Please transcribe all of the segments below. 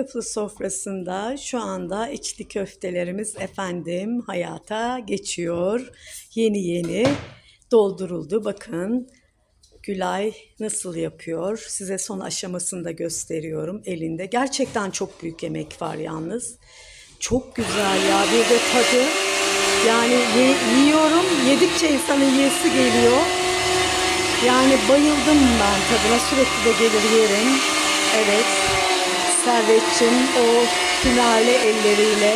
Köfte sofrasında şu anda içli köftelerimiz efendim hayata geçiyor. Yeni yeni dolduruldu. Bakın Gülay nasıl yapıyor? Size son aşamasını da gösteriyorum elinde. Gerçekten çok büyük emek var yalnız. Çok güzel ya bir de tadı. Yani ye- yiyorum yedikçe insanın yiyesi geliyor. Yani bayıldım ben tadına sürekli de gelir yerim. Evet. Servetçim o finale elleriyle.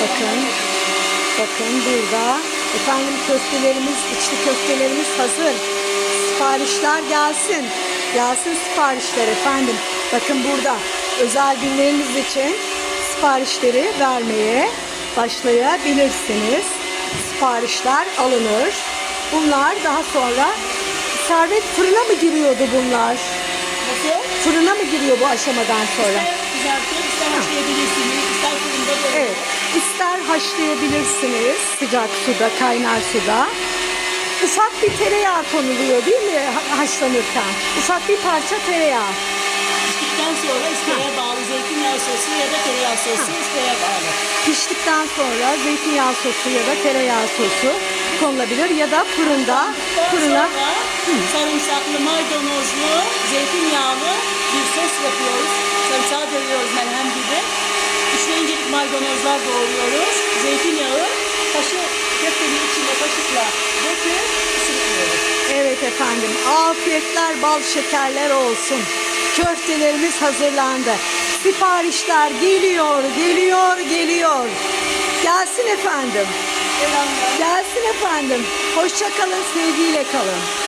Bakın bakın burada. Efendim köftelerimiz içli köftelerimiz hazır. Siparişler gelsin. Gelsin siparişler efendim. Bakın burada özel günleriniz için siparişleri vermeye başlayabilirsiniz. Siparişler alınır. Bunlar daha sonra servet fırına mı giriyordu bunlar? Nasıl? fırına mı giriyor bu aşamadan sonra Kızartıp ister haşlayabilirsiniz. ister fırında da. Evet. İster haşlayabilirsiniz sıcak suda, kaynar suda. Ufak bir tereyağı konuluyor değil mi ha- haşlanırken? Ufak bir parça tereyağı. Piştikten sonra isteğe bağlı zeytinyağı sosu ya da tereyağı sosu isteğe bağlı. Piştikten sonra zeytinyağı sosu ya da tereyağı sosu konulabilir ya da fırında Daha fırına sonra sarımsaklı, maydanozlu, zeytinyağlı bir sos yapıyoruz. Sarımsağı dövüyoruz merhem gibi. Üçte incelik maydanozlar doğruyoruz. Zeytinyağı kaşı köftenin içine kaşıkla döküp ısıtıyoruz. Evet efendim. Afiyetler, bal şekerler olsun. Köftelerimiz hazırlandı. Siparişler geliyor, geliyor, geliyor. Gelsin efendim. Gelsin efendim. Hoşça kalın, sevgiyle kalın.